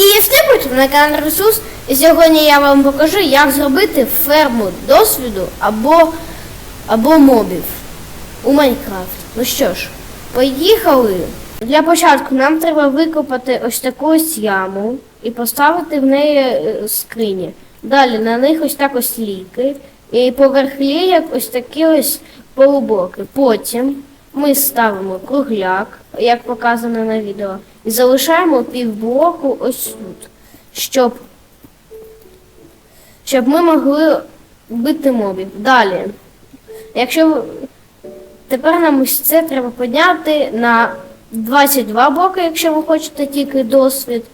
І слідуйте на канал Ресурс. І сьогодні я вам покажу, як зробити ферму досвіду або, або мобів у Майнкрафт. Ну що ж, поїхали. Для початку нам треба викопати ось таку ось яму і поставити в неї е, скрині. Далі на них ось так ось ліки. І поверх ліяк ось такі ось полублоки. Потім ми ставимо кругляк, як показано на відео, і залишаємо півблоку ось тут, щоб, щоб ми могли бити мобів. Далі. Якщо тепер нам ось це треба підняти на 22 блоки, якщо ви хочете тільки досвід,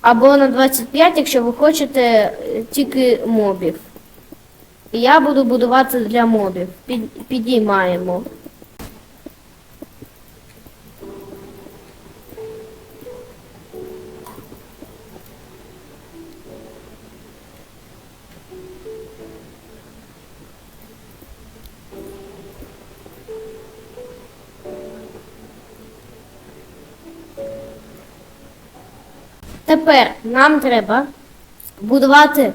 або на 25, якщо ви хочете е, тільки мобів. Я буду будувати для мобів. Під, підіймаємо. Тепер нам треба будувати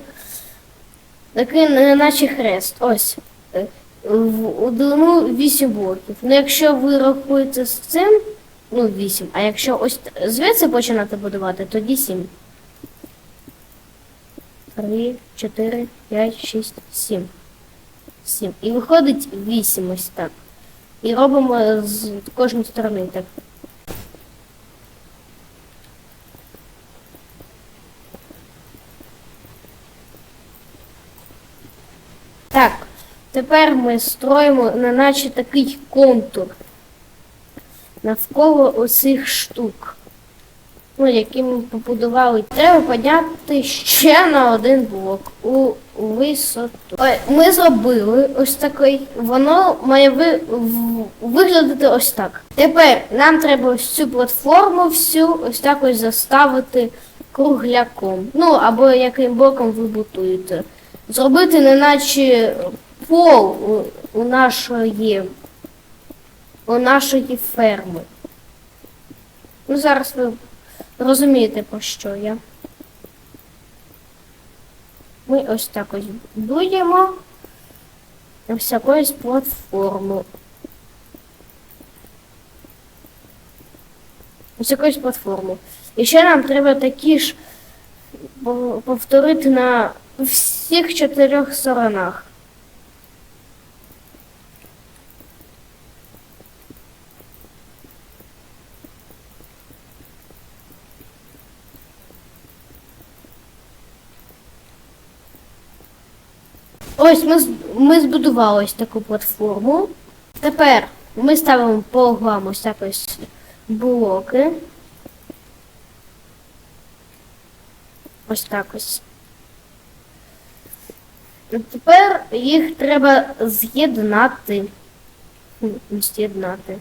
такий наче хрест. Ось. Е, у длину 8 блоків. Ну, якщо ви рахуєте з цим, ну 8, а якщо ось звідси починати будувати, тоді 7. 3, 4, 5, 6, 7. 7. І виходить 8 ось так. І робимо з кожної сторони так. Так, тепер ми строїмо на наче такий контур навколо оцих штук. Ну, які ми побудували. Треба підняти ще на один блок у, висоту. Ой, ми зробили ось такий. Воно має ви, виглядати ось так. Тепер нам треба ось цю платформу всю ось так ось заставити кругляком. Ну, або яким боком ви будуєте. Зробити неначе пол у, нашої у нашої ферми. Ну, зараз ви розумієте, про що я. Ми ось так ось будуємо ось якусь платформу. Ось якусь платформу. І ще нам треба такі ж повторити на всіх чотирьох сторонах. Ось ми, ми збудували ось таку платформу. Тепер ми ставимо по углам ось так ось блоки. Ось так ось. Тепер їх треба з'єднати. З'єднати.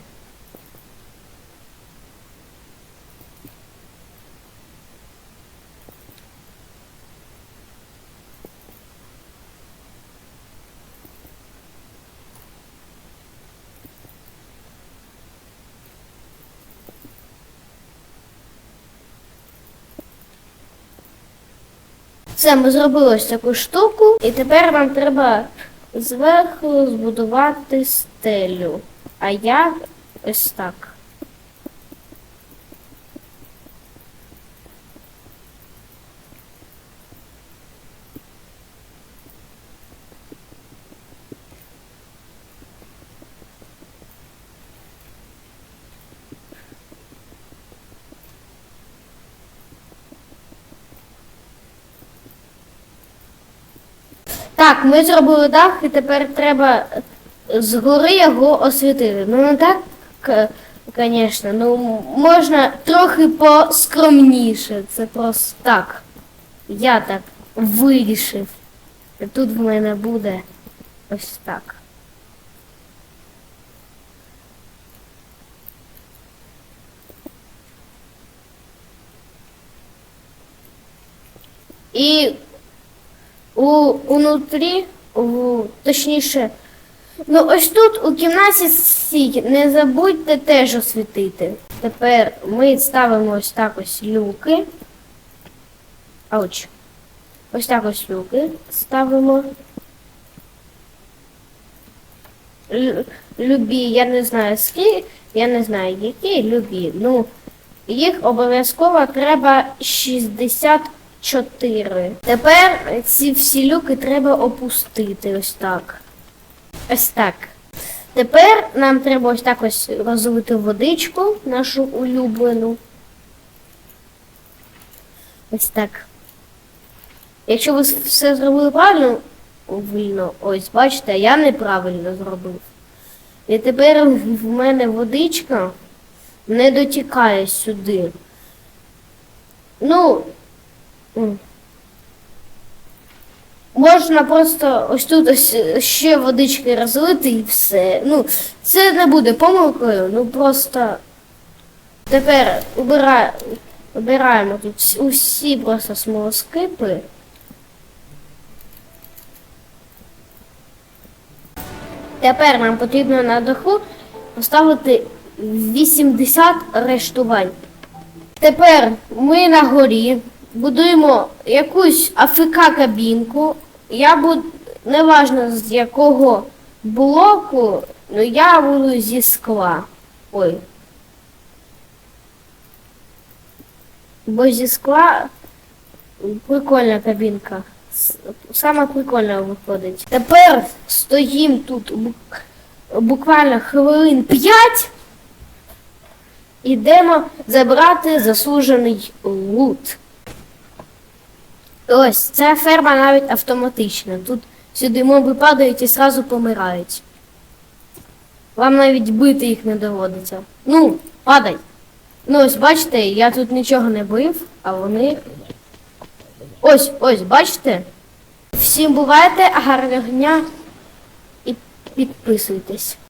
Все, ми зробили ось таку штуку, і тепер нам треба зверху збудувати стелю. А я ось так. Так, ми зробили дах, і тепер треба згори його освітити. Ну не так, звісно, ну можна трохи поскромніше. Це просто так. Я так вирішив. Тут в мене буде ось так. І у унутрі, у, точніше, ну ось тут у кімнаті стійки не забудьте теж освітити. Тепер ми ставимо ось так ось люки. Ауч. Ось так ось люки ставимо. Лю- Любі, я не знаю скільки, я не знаю які любі. Ну, їх обов'язково треба 64. Тепер ці всі люки треба опустити ось так. Ось так. Тепер нам треба ось так ось розлити водичку, нашу улюблену. Ось так. Якщо ви все зробили правильно, вільно, ось бачите, я неправильно зробив. І тепер в мене водичка не дотікає сюди. Ну. Можна просто ось тут ось ще водички розлити і все. Ну, це не буде помилкою, ну просто тепер убира... убираємо тут усі просто смолоскипи. Тепер нам потрібно на даху поставити 80 рештувань. Тепер ми на горі будуємо якусь АФК кабінку. Я буду неважно з якого блоку, але я буду зі скла. Ой. Бо зі скла прикольна кабінка. Саме прикольна виходить. Тепер стоїм тут буквально хвилин 5. Ідемо забрати заслужений лут. Ось, ця ферма навіть автоматична. Тут сюди моби падають і зразу помирають. Вам навіть бити їх не доводиться. Ну, падай. Ну ось бачите, я тут нічого не бив, а вони. Ось, ось, бачите? Всім бувайте, гарного дня і підписуйтесь.